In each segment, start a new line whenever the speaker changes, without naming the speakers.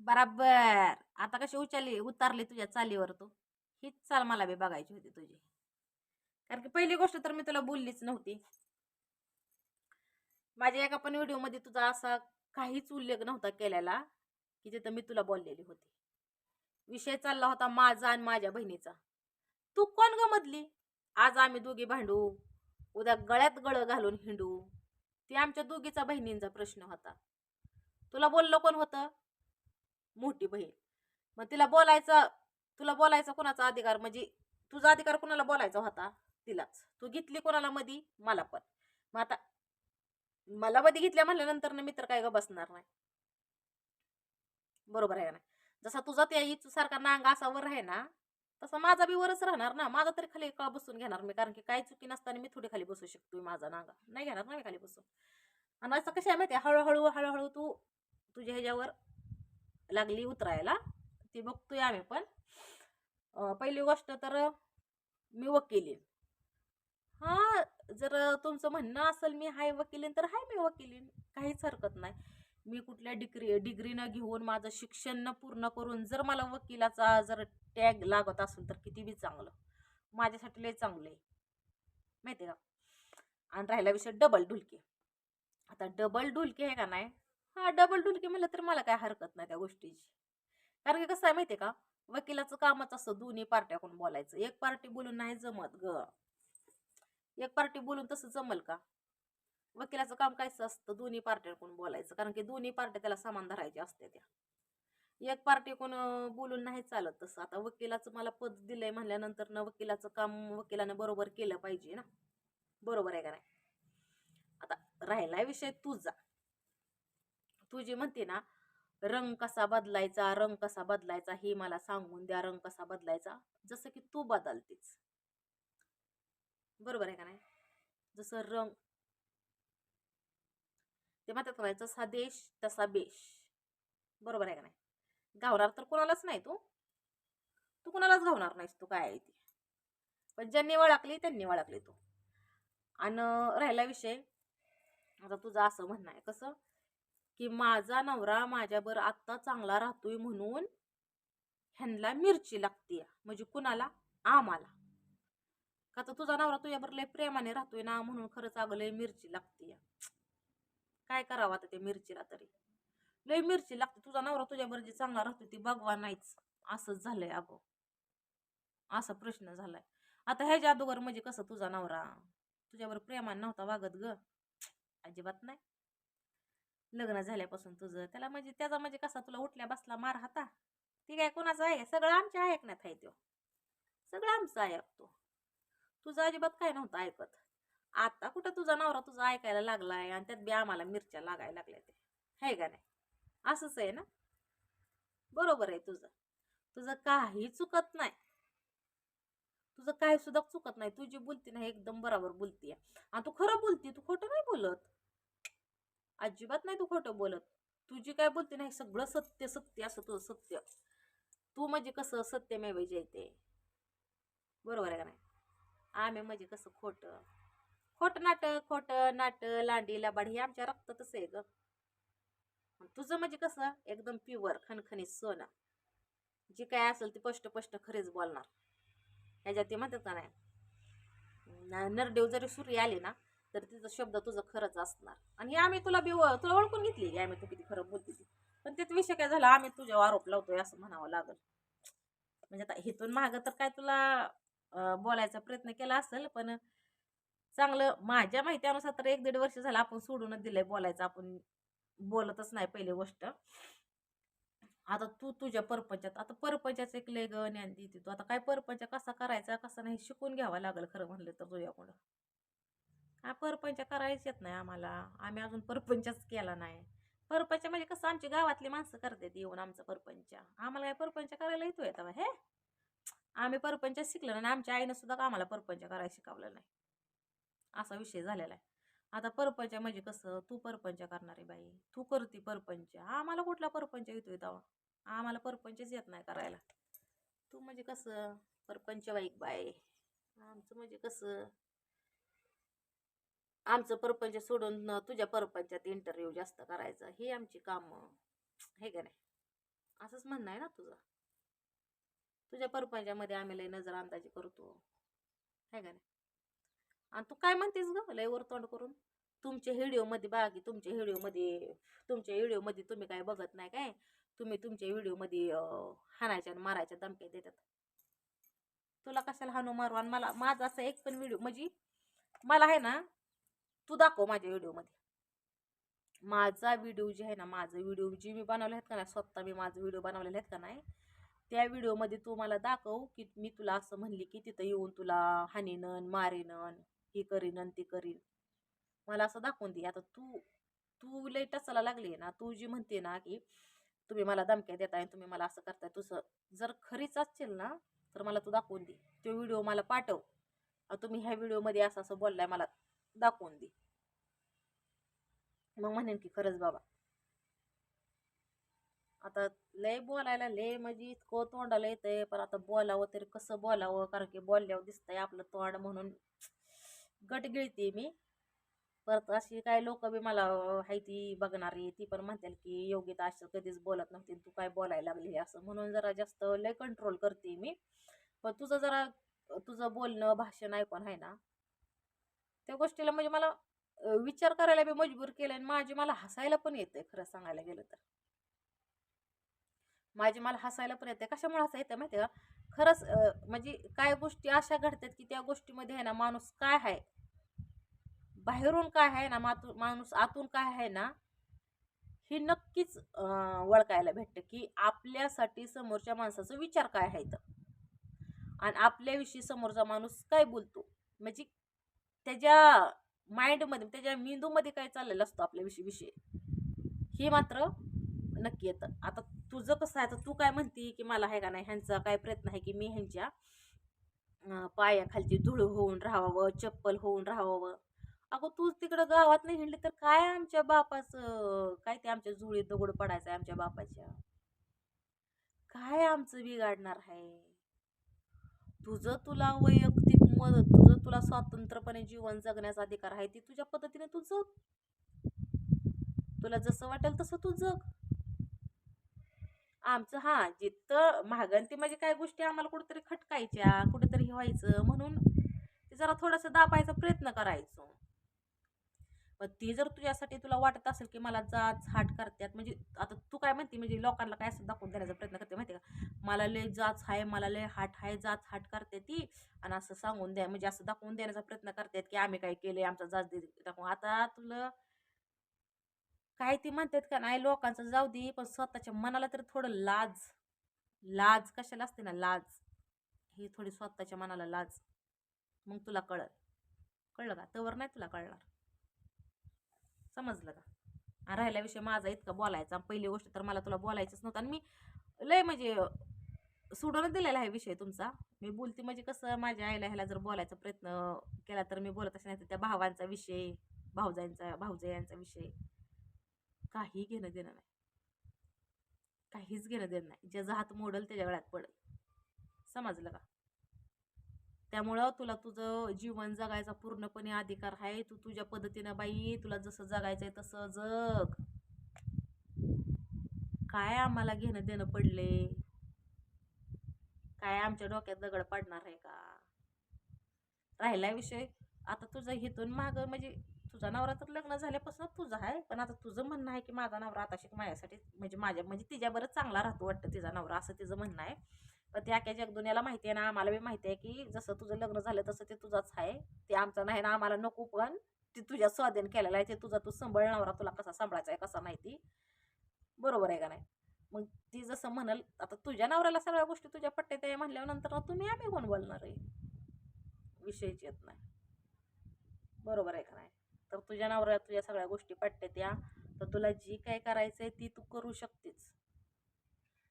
बराबर. आता कशी उचलली उतारली तुझ्या चालीवर तू. हीच चाल मला बी बघायची होती तुझी. कारण की पहिली गोष्ट तर मी तुला बोललीच नव्हती. माझ्या एका पण व्हिडिओमध्ये तुझा असा काहीच उल्लेख नव्हता केलेला की तिथं मी तुला बोललेली होती. विषय चालला होता माझा आणि माझ्या बहिणीचा. तू कोण ग मधली? आज आम्ही दोघी भांडू उद्या गळ्यात गळ घालून हिंडू. ते आमच्या दोघीचा बहिणींचा प्रश्न होता. तुला बोललो कोण होतं? मोठी बहीण. मग तिला बोलायचं तुला बोलायचा कोणाचा अधिकार? म्हणजे तुझा अधिकार कोणाला बोलायचा होता? तिलाच. तू घेतली कोणाला मधी? मला पण. मग आता मला मध्ये घेतल्या म्हणल्यानंतर ना मी तर काय ग बसणार नाही. बरोबर आहे ना जसा तुझा त्या इचू सारखा नांग असा वर आहे ना तसा माझा बी वरच राहणार ना. माझा तरी खाली का बसून घेणार मी? कारण की काही चुकी नसताना मी थोडी खाली बसू शकतो माझा नांगा. नाही घेणार ना मी खाली बसून. आणि असं कसं आहे माहिती आहे? हळूहळू हळूहळू तू तुझ्या ह्याच्यावर लागली उतरायला. ती बघतोय आम्ही पण. पहिली गोष्ट तर मी वकिलीन हा जर तुमचं म्हणणं असेल मी हाय वकिलीन तर हाय मी वकिलीन काहीच हरकत नाही. मी कुठल्या डिग्री डिग्रीनं घेऊन माझं शिक्षण न पूर्ण करून जर मला वकिलाचा जर टॅग लागत असेल तर किती बी चांगलं. माझ्यासाठी लय चांगलं आहे माहिती आहे का? आणि राहिला विषय डबल ढुलके. आता डबल ढुलके आहे का नाही? हा डबल डुलकी म्हणलं तर मला काय हरकत नाही त्या गोष्टीची. कारण की कसं आहे माहिती आहे का? वकिलाचं कामच असतं दोन्ही पार्ट्याकडून बोलायचं. एक पार्टी बोलून नाही जमत ग. एक पार्टी बोलून तसं जमल का? वकिलाचं काम कायच असतं? दोन्ही पार्ट्याकडून बोलायचं. कारण की दोन्ही पार्ट्या त्याला सामान धरायच्या असते त्या. एक पार्टी कोण बोलून नाही चालत तसं. आता वकिलाचं मला पद दिलंय म्हणल्यानंतर ना वकिलाचं काम वकिलानं बरोबर केलं पाहिजे ना. बरोबर आहे का नाही? आता राहिला विषय तुझा. तुझी म्हणते ना रंग कसा बदलायचा रंग कसा बदलायचा हे मला सांगून द्या रंग कसा बदलायचा जसं की तू बदलतेच बरोबर आहे का नाही? जसं रंग. ते म्हणतात नाही जसा देश तसा बेश. बरोबर आहे का नाही? गावणार तर कोणालाच नाही तू. तू कोणालाच गावणार नाहीस तू काय आहे ती. पण ज्यांनी वळखली त्यांनी वळखली तू. आणि राहिला विषय. आता तुझं असं म्हणणं आहे कसं? की माझा नवरा माझ्यावर आत्ता चांगला राहतोय म्हणून ह्यांना मिरची लागते म्हणजे कुणाला? आम्हाला. का तर तुझा नवरा तुझ्यावर लय प्रेमाने राहतोय ना म्हणून खरंच अगं लय मिरची लागते काय करावं आता त्या मिरचीला तरी? लय मिरची लागते. तुझा नवरा तुझ्यावर जे चांगला राहतोय ती बघवा नाहीच असंच झालंय अगो. असा प्रश्न झालाय. आता ह्याच्या अगोदर म्हणजे कसं तुझा नवरा? तुझ्यावर प्रेमाने नव्हता वागत ग. अजिबात नाही. लग्न झाल्यापासून तुझं. त्याला म्हणजे त्याचा म्हणजे कसा तुला उठल्या बसला मार हाता? ती काय कोणाचं आहे? सगळं आमच्या ऐकण्यात आहे तो सगळं आमचं ऐकतो तुझं अजिबात काय नव्हतं ऐकत. आता कुठं तुझा नवरा तुझा ऐकायला लागलाय आणि त्यात बी आम्हाला मिरच्या लागायला लागल्या ते आहे का नाही? असंच आहे ना? बरोबर आहे तुझं. तुझं काही चुकत नाही. तुझं काही सुद्धा चुकत नाही. तू बोलती ना एकदम बरोबर बोलतीये. आणि तू खरं बोलती तू खोटं नाही बोलत. अजिबात नाही तू खोटं बोलत. तुझी काय बोलते नाही सगळं सत्य सत्य असं तुझं सत्य. तू म्हणजे कसं सत्य मेवे जयते बरोबर आहे का नाही? आम्ही म्हणजे कसं खोटं. खोटं नाटक खोटं नाट लांडी लबाड हे आमच्या रक्तातच आहे ग. तुझं म्हणजे कसं एकदम प्युअर खणखणीत सोनं. जे काय असेल ते पष्ट पष्ट खरेच बोलणार. ह्याच्यात ते म्हणतात का नाही? नरदेव जरी सूर्य आले ना तर तिचा शब्द तुझं खरंच असणार. आणि आम्ही तुला बी तुला ओळखून घेतली की आम्ही तू किती खरं बोलते ती. पण त्यात विषय काय झाला आम्ही तुझ्यावर आरोप लावतोय असं म्हणावं लागल. म्हणजे आता हिथून मागं तर काय तुला बोलायचा प्रयत्न केला असेल पण चांगलं माझ्या माहितीनुसार तर एक दीड वर्ष झालं आपण सोडूनच दिलंय बोलायचं आपण बोलतच नाही पहिली गोष्ट. आता तू तुझ्या परपंचात आता परपंचाच एक लेग ज्ञान देते तू आता काय परपंच कसा करायचा कसा नाही शिकून घ्यावा लागेल खरं म्हणलं तर तुझ्याकडं हा परपंच करायच येत नाही आम्हाला. आम्ही अजून परपंचच केला नाही. परपंच म्हणजे कसं आमची गावातली माणसं करतात येऊन आमचं परपंच. आम्हाला काय परपंच करायला येतो येतं हे? आम्ही परपंच शिकलो नाही आणि आमच्या आईनं सुद्धा आम्हाला परपंच करायला शिकवलं नाही. असा विषय झालेला आहे. आता परपंच म्हणजे कसं? तू परपंच करणारी बाई. तू करती परपंच. आम्हाला कुठला परपंच येतोय तेव्हा? आम्हाला परपंचच येत नाही करायला. तू म्हणजे कसं? परपंच बाईक बाई. आमचं म्हणजे कसं? आमचं परपंच सोडून तुझ्या परपंचात इंटरव्ह्यू जास्त करायचा. ही आमची कामं. हे का नाही? असंच म्हणणं आहे ना तुझं. तुझ्या परपंचामध्ये आम्ही लय नजर अंदाजी करतो. है का नाही? आणि तू काय म्हणतेस ग? लय वर तोंड करून. तुमच्या व्हिडिओमध्ये बाकी तुमच्या व्हिडिओमध्ये तुमच्या व्हिडिओमध्ये तुम्ही काय बघत नाही काय? तुम्ही तुमच्या व्हिडिओमध्ये हाणायच्या आणि मारायच्या धमक्या देतात. तुला कशाला हाणू मारू? आणि मला माझा असं एक पण व्हिडिओ म्हणजे मला आहे ना तू दाखव माझ्या व्हिडिओमध्ये. माझा व्हिडिओ जे आहे ना माझं व्हिडिओ जे मी बनवले आहेत का नाही स्वतः मी माझं व्हिडिओ बनवलेले आहेत का नाही त्या व्हिडिओमध्ये तू मला दाखव की मी तुला असं म्हणली की तिथं येऊन तुला हानीनन मारेनन हे करीनन ते करीन. मला असं दाखवून दे. आता तू तू लई टचाला लागली ना तू जी म्हणते ना की तुम्ही मला धमक्या देताय तुम्ही मला असं करताय तुझं जर खरीच असेल ना तर मला तू दाखवून दे. तो व्हिडिओ मला पाठव. तुम्ही ह्या व्हिडिओमध्ये असं असं बोललाय मला. दाखवून दे. मग म्हणेन की खरंच बाबा. आता लय बोलायला लय म्हणजे इतकं तोंडाला येतंय पण आता बोलावं तरी कसं बोलावं? कारण की बोलल्यावर दिसतंय आपलं तोंड म्हणून गट गिळते मी. परत अशी काय लोक बी मला हाय ती बघणारी ती पण म्हणतील की योगिता असं कधीच बोलत नव्हती तू काय बोलायला लागली? असं म्हणून जरा जास्त लय कंट्रोल करते मी. पण तुझं जरा तुझं बोलणं भाषण ऐकून आहे ना त्या गोष्टीला म्हणजे मला विचार करायला बी मजबूर केलं आणि माझी मला हसायला पण येते खरं सांगायला गेलं तर. माझी मला हसायला पण येते कशामुळे हसा येते माहिती आहे का? खरंच म्हणजे काय गोष्टी अशा घडतात की त्या गोष्टीमध्ये आहे ना माणूस काय आहे? बाहेरून काय आहे ना मातू माणूस आतून काय आहे ना हे नक्कीच वळखायला ओळखायला भेटतं की आपल्यासाठी समोरच्या माणसाचा विचार काय आहे तर आणि आपल्याविषयी समोरचा माणूस काय बोलतो? म्हणजे त्याच्या माइंडमध्ये त्याच्या मेंदूमध्ये काय चाललेलं असतं आपल्याविषयी विषय हे मात्र नक्की येतं. आता तुझं कसं आहे? तर तू काय म्हणती की मला आहे का नाही? ह्यांचा काय प्रयत्न आहे की मी ह्यांच्या पायाखालची धूळ होऊन राहावं चप्पल होऊन राहावं? अगं तू तिकडं गावात नाही हिंडली तर काय आमच्या बापाचं? काय ते आमच्या जुळीत दगड पडायचं आमच्या बापाच्या? काय आमचं बिघाडणार आहे? तुझं तुला वैयक्तिक मदत तुझं तुला स्वतंत्रपणे जीवन जगण्याचा अधिकार आहे ती तुझ्या पद्धतीने तू जग. तुला जसं वाटेल तसं तू जग. आमचं हा जिथं महागंती म्हणजे काय गोष्टी आम्हाला कुठेतरी खटकायच्या कुठेतरी व्हायचं म्हणून ते जरा थोडंसं दाबायचा प्रयत्न करायचो. पण ती जर तुझ्यासाठी तुला वाटत असेल की मला जात हाट करतात म्हणजे आता तू काय म्हणते म्हणजे लोकांना काय असं दाखवून देण्याचा प्रयत्न करते माहिती का? मला लय जाच आहे मला लय हाट आहे जाच हाट करते ती आणि असं सांगून द्या म्हणजे असं दाखवून देण्याचा प्रयत्न करतात की आम्ही काय केलंय आमचा जाच दे दाखवून. आता तुला काय ती म्हणतात का नाही लोकांचं जाऊ दे पण स्वतःच्या मनाला तर थोडं लाज लाज कशाला असते ना लाज. ही थोडी स्वतःच्या मनाला लाज. मग तुला कळल. कळलं का? तवर नाही तुला कळणार. समजलं का? आणि राहिल्याविषयी माझा इतका बोलायचा पहिली गोष्ट तर मला तुला बोलायचंच नव्हतं आणि मी लय म्हणजे सोडून दिलेला आहे विषय तुमचा. मी बोलते म्हणजे कसं माझ्या आईला ह्याला जर बोलायचा प्रयत्न केला तर मी बोलत असे नाही तर त्या भावांचा विषय भाऊजांचा भाऊजयांचा विषय. काही घेणं देणं नाही. काहीच घेणं देणं नाही. ज्याचा हात मोडल त्याच्या वेळात पडेल. समजलं का? त्यामुळं तुला तुझं जीवन जगायचा पूर्णपणे अधिकार आहे. तू तुझ्या पद्धतीनं बाई तुला जसं जगायचं आहे तसं जग. काय आम्हाला घेणं देणं पडले? काय आमच्या डोक्यात दगड पडणार आहे का? राहिला विषय. आता तुझं हिथून माग म्हणजे तुझा नवरा तर लग्न झाल्यापासून तुझं आहे. पण आता तुझं म्हणणं आहे की माझा नवरा आता शिक माझ्यासाठी म्हणजे माझ्या म्हणजे तिच्याबरंच चांगला राहतो वाटतं. तिचा नवरा असं तिचं म्हणणं आहे. पण त्या अख्या जगदुन्याला माहिती आहे ना आम्हाला बी माहिती आहे की जसं तुझं लग्न झालं तसं ते तुझंच आहे. ते आमचं नाही ना आम्हाला नको पण ते तुझ्या स्वाधीन केलेलं आहे ते तुझा तू सांभाळ नवरा तुला कसा सांभाळायचा आहे कसा नाही ती बरोबर आहे का नाही? मग ती जसं म्हणल आता तुझ्या नवऱ्याला सगळ्या गोष्टी तुझ्या पट्ट्यात आहे म्हणल्यानंतर तुम्ही आम्ही कोण बोलणार आहे? विषयच येत नाही. बरोबर आहे का नाही? तर तुझ्या नवऱ्याला तुझ्या सगळ्या गोष्टी पट्ट्यात या. तर तुला जी काय करायचं आहे ती तू करू शकतेस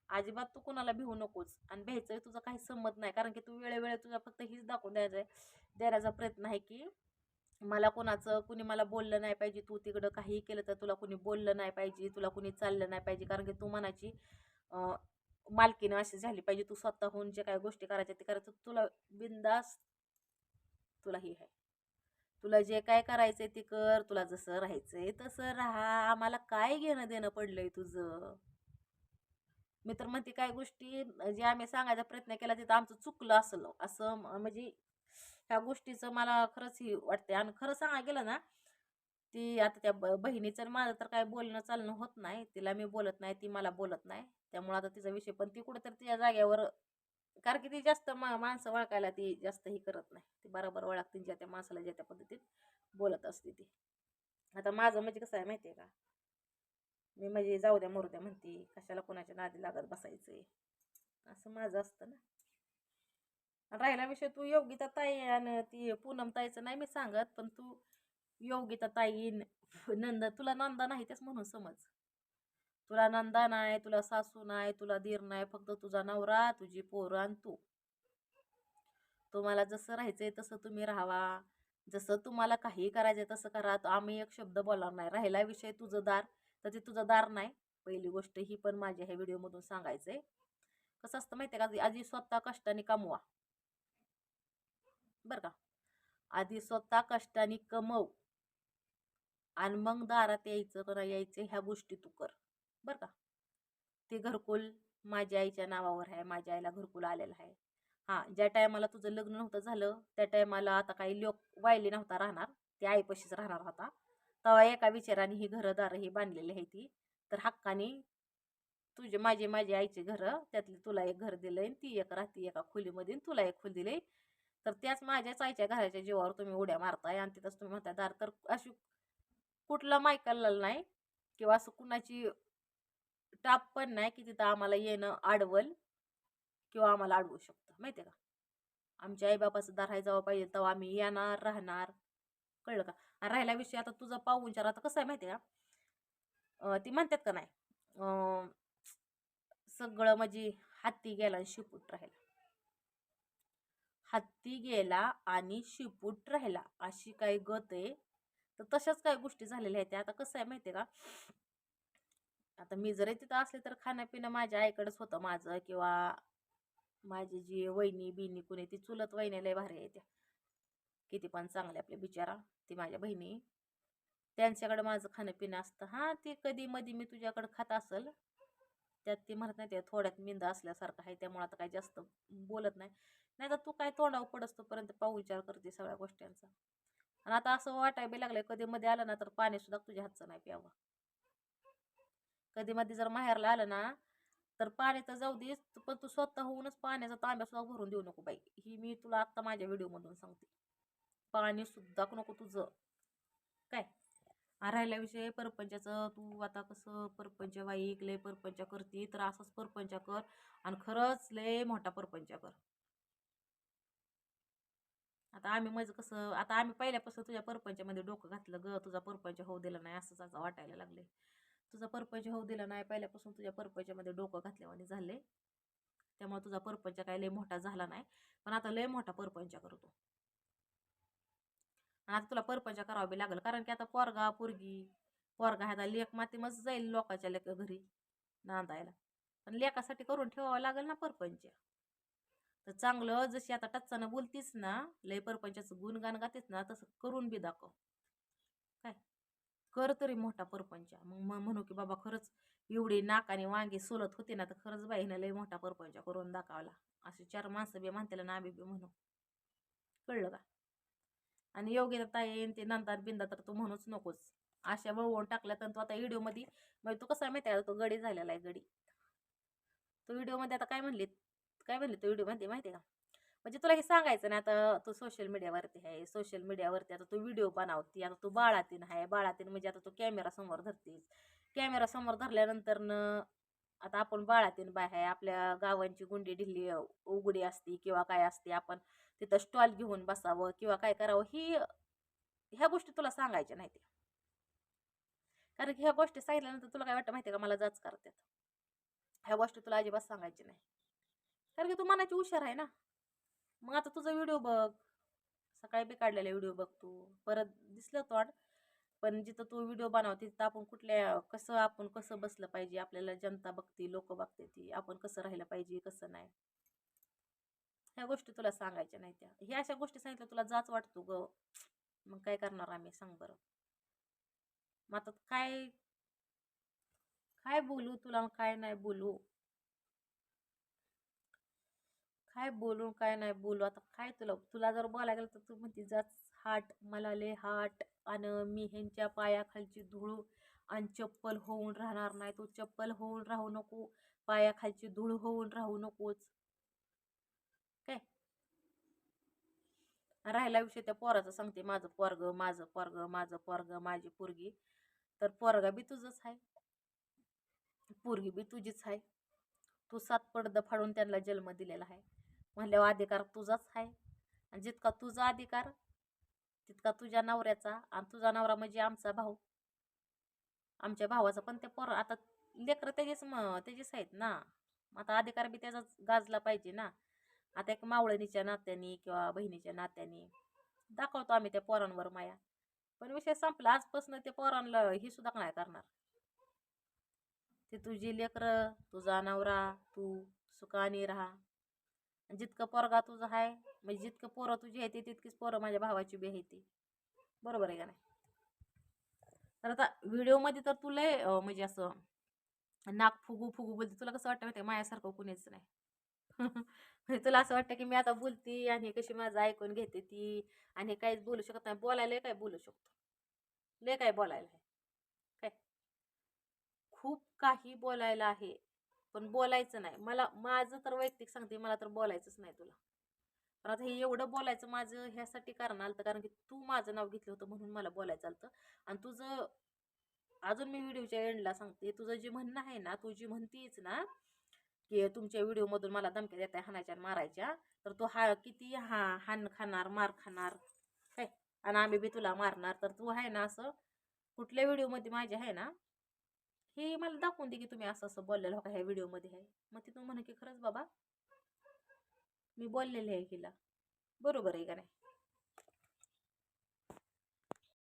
अजिबात तू कोणाला भिवू नकोस. आणि भ्यायचं तुझं काही संमत नाही. कारण की तू वेळेवेळे तुझा फक्त हीच दाखवून द्यायचं आहे देण्याचा प्रयत्न आहे की मला कोणाचं कुणी मला बोललं नाही पाहिजे तू तिकडं काही केलं तर तुला कुणी बोललं नाही पाहिजे तुला कुणी चाललं नाही पाहिजे. कारण की तू मनाची मालकीनं अशी झाली पाहिजे. तू स्वतःहून जे काही गोष्टी करायच्या ते करायचं. तुला बिंदास तुला ही आहे. तुला जे काय करायचंय ते कर. तुला जसं राहायचंय तसं राहा. आम्हाला काय घेणं देणं पडलंय तुझं? मी तर म्हणते काय गोष्टी जे आम्ही सांगायचा प्रयत्न केला तिथं आमचं चुकलं असलं. असं म्हणजे ह्या गोष्टीचं मला खरंच ही वाटते आणि खरं सांगायला गेलं ना ती आता त्या ब बहिणीचं आणि माझं तर काय बोलणं चालणं होत नाही. तिला मी बोलत नाही ती मला बोलत नाही. त्यामुळे आता तिचा विषय पण ती कुठंतरी तिच्या जाग्यावर कारण की ती जास्त मा माणसं ओळखायला ती जास्त ही करत नाही. ती बरोबर ओळखते ज्या त्या माणसाला ज्या त्या पद्धतीत बोलत असते ती. आता माझं म्हणजे कसं आहे माहिती आहे का? मी म्हणजे जाऊ द्या मरू द्या म्हणते कशाला कोणाच्या नादी लागत बसायचं आहे असं माझं असतं ना. राहिला विषय तू योगिता ताई आणि ती पूनम ताईचं नाही मी सांगत पण तू योगिता ताई नंद तुला नंदा नाही तेच म्हणून समज. तुला नंदा नाही तुला सासू नाही तुला दीर नाही फक्त तुझा नवरा तुझी पोरं आणि तू. तुम्हाला जसं राहायचंय तसं तुम्ही राहावा. जसं तुम्हाला काही करायचंय तसं करा. आम्ही एक शब्द बोलणार नाही. राहिला विषय तुझं दार तर ते तुझं दार नाही. पहिली गोष्ट ही पण माझ्या ह्या व्हिडिओमधून सांगायचंय. कसं असतं माहिती आहे का? आधी स्वतः कष्टाने कमवा. बरं का? आधी स्वतः कष्टाने कमव. आणि मग दारात यायचं करा यायचं ह्या गोष्टी तू कर. बरं का? ते घरकुल माझ्या आईच्या नावावर आहे माझ्या आईला घरकुल आलेलं आहे. हां ज्या टायमाला तुझं लग्न नव्हतं झालं त्या टायमाला आता काही लोक वायले नव्हता राहणार. ते आईपाशीच राहणार होता तेव्हा एका विचाराने ही घरदारं ही बांधलेली आहे ती. तर हक्काने तुझे माझे माझी आईचे घरं त्यातली तुला एक घर दिलंय आणि ती एक राहते एका खोलीमध्ये तुला एक खोली दिली तर त्याच माझ्याच आईच्या घराच्या जीवावर तुम्ही उड्या मारताय आणि तिथंच तुम्ही म्हणताय दार तर अशी कुठला मायकलला नाही किंवा असं कुणाची टाप पण नाही की तिथं आम्हाला येणं आडवल किंवा आम्हाला अडवू शकतं. माहिती आहे का? आमच्या आईबापाचं दार आहे जेव्हा पाहिजे तेव्हा आम्ही येणार राहणार. कळलं का? आणि राहिला विषय आता तुझा पाहूनचार आता कसं आहे माहिती आहे का? ती म्हणतात का नाही? सगळं म्हणजे हत्ती गेला आणि शिपूट राहिला. हत्ती गेला आणि शिपूट राहिला. अशी काही गत आहे? तर तशाच काही गोष्टी झालेल्या आहेत त्या. आता कसं आहे माहिती आहे का? आता मी जरी तिथं असले तर खाणंपिणं माझ्या आईकडेच होतं माझं किंवा माझी जी वहिनी बिनी कुणी ती चुलत वहिनी लय भारी आहे त्या. किती पण चांगले आपले बिचारा ती माझ्या बहिणी. त्यांच्याकडे माझं खाणं पिणं असतं. हां ती कधी मधी मी तुझ्याकडं खात असल त्यात ती म्हणत नाही ते थोड्यात मिंदा असल्यासारखं आहे त्यामुळे आता काही जास्त बोलत नाही. नाही तर तू काय तोंडावर पडस तोपर्यंत पाहुणचार करते सगळ्या गोष्टींचा. आणि आता असं वाटाय बी लागलंय कधी मध्ये आलं ना तर पाणी सुद्धा तुझ्या हातचं नाही प्यावं. कधी मध्ये जर माहेरला आलं ना तर पाणी तर जाऊ देस पण तू स्वतः होऊनच पाण्याचा तांब्या सुद्धा भरून देऊ नको बाई. ही मी तुला आत्ता माझ्या व्हिडिओमधून सांगते. पाणी सुद्धा नको तुझं. काय? आ राहिल्या विषय परपंचाचं तू आता कसं परपंच वाईक लय परपंच करते तर असंच परपंच कर आणि खरंच लय मोठा परपंच कर. आता आम्ही म्हणजे कसं आता आम्ही पहिल्यापासून तुझ्या परपंचामध्ये डोकं घातलं ग तुझा परपंच होऊ दिला नाही असंच आता वाटायला लागले तुझा परपंच होऊ दिला नाही पहिल्यापासून तुझ्या परपंचामध्ये डोकं घातल्यावाने झाले त्यामुळे तुझा परपंच काय लय मोठा झाला नाही पण आता लय मोठा परपंच करतो. आणि आता तुला परपंच करावं बी लागेल. कारण की आता पोरगा पोरगी पोरगा ह्याचा लेख मातीमच जाईल लोकांच्या लेख घरी नांदायला. पण लेखासाठी करून ठेवावं लागेल ना परपंच. तर चांगलं जशी आता टच्चानं बोलतीस ना लय परपंचाचं गुणगान गातेस ना तसं करून बी दाखव. काय? कर तरी मोठा परपंच. मग मग म्हणू की बाबा खरंच एवढी नाकाने वांगी सोलत होते ना तर खरंच बाईनं लय मोठा परपंच करून दाखवला. असे चार माणसं बी म्हणते ना आम्ही बी म्हणू. कळलं का? आणि योग्य ताई येईन ते नंतर बिंदा तर तू म्हणूच नकोस. अशा वळवून टाकल्या तर तू आता व्हिडिओमध्ये म्हणजे तू कसा आहे माहिती आहे तो गडी झालेला आहे गडी. तो व्हिडिओमध्ये आता काय म्हणली काय म्हणली तो व्हिडिओमध्ये माहिती आहे का? म्हणजे तुला हे सांगायचं नाही आता तू सोशल मीडियावरती आहे सोशल मीडियावरती आता तू व्हिडिओ बनावती आता तू बाळातीन आहे बाळातीन म्हणजे आता तू कॅमेरा समोर धरतेस. कॅमेरा समोर धरल्यानंतर न आता आपण बाळातीन बाय आहे आपल्या गावांची गुंडी ढिल्ली उघडी असती किंवा काय असते आपण तिथं स्टॉल घेऊन बसावं किंवा काय करावं ही ह्या गोष्टी तुला सांगायच्या नाही कारण की ह्या गोष्टी सांगितल्यानंतर तुला काय वाटतं माहिती का? मला जाच करतात. ह्या गोष्टी तुला अजिबात सांगायची नाही. कारण की तू मनाची हुशार आहे ना. मग आता तुझा व्हिडिओ बघ. सकाळी बी काढलेला व्हिडिओ बघ तू. परत दिसलं तोंड. पण जिथं तू व्हिडिओ बनवते तिथं आपण कुठल्या कसं आपण कसं बसलं पाहिजे? आपल्याला जनता बघते लोक बघते ती. आपण कसं राहिलं पाहिजे कसं नाही? ह्या गोष्टी तुला सांगायच्या नाही त्या. ह्या अशा गोष्टी सांगितल्या तुला जाच वाटतो ग. मग काय करणार आम्ही सांग बरं. मग आता काय काय बोलू तुला काय नाही बोलू? काय बोलू काय नाही बोलू? आता काय तुला तुला जर बोलायला गेलं तर तू म्हणते जाच हाट मला ले हाट आणि मी ह्यांच्या पायाखालची धूळ आणि चप्पल होऊन राहणार नाही. तू चप्पल होऊन राहू नको पायाखालची धूळ होऊन राहू नकोच काय राहिला विषय त्या पोराचा सांगते माझं पोरग माझं पोरग माझं पोरग माझी पोरगी तर पोरगा बी तुझंच आहे पोरगी बी तुझीच आहे तू सात पडदा फाडून त्यांना जन्म दिलेला आहे म्हणल्यावर अधिकार तुझाच आहे आणि जितका तुझा अधिकार तितका तुझ्या नवऱ्याचा आणि तुझा नवरा म्हणजे आमचा भाऊ. आमच्या भावाचा पण ते पोर आता लेकरं त्याचेच म त्याचेच आहेत ना. मग आता अधिकार बी त्याचाच गाजला पाहिजे ना. आता एक मावळणीच्या नात्यानी किंवा बहिणीच्या नात्यानी दाखवतो आम्ही त्या पोरांवर माया. पण विषय संपला आजपासून ते पोरांना ही सुद्धा नाही करणार. ते तुझी लेकरं तुझा नवरा तू सुखाने राहा. आणि जितकं पोरगा तुझं आहे म्हणजे जितकं पोरं तुझी आहे तितकीच पोरं माझ्या भावाची बी आहे ती. बरोबर आहे का नाही? तर आता व्हिडिओमध्ये तर तुला म्हणजे असं नाक फुगू फुगू बोलते तुला कसं वाटतं माहिती माझ्यासारखं कुणीच नाही. म्हणजे तुला असं वाटतं की मी आता बोलती आणि कशी माझं ऐकून घेते ती आणि काहीच बोलू शकत नाही. बोलायला काय बोलू शकतो. लय काय बोलायला आहे. काय? खूप काही बोलायला आहे पण बोलायचं नाही. मला माझं तर वैयक्तिक सांगते मला तर बोलायचंच नाही तुला. पण आता हे एवढं बोलायचं माझं ह्यासाठी कारण आलं कारण की तू माझं नाव घेतलं होतं म्हणून मला बोलायचं आलं आणि तुझं अजून मी व्हिडिओच्या एंडला सांगते तुझं जे म्हणणं आहे ना तू जी म्हणतीच ना की तुमच्या व्हिडिओमधून मला धमक्या देताय हाणायच्या आणि मारायच्या तर तो हा किती हा हान खाणार मार खाणार काय आणि आम्ही बी तुला मारणार तर तू आहे ना असं कुठल्या व्हिडिओमध्ये माझे आहे ना हे मला दाखवून दे की तुम्ही असं असं बोललेलं हो का ह्या व्हिडिओमध्ये आहे. मग तिथून म्हणे की खरंच बाबा मी बोललेले आहे हिला. बरोबर आहे का नाही?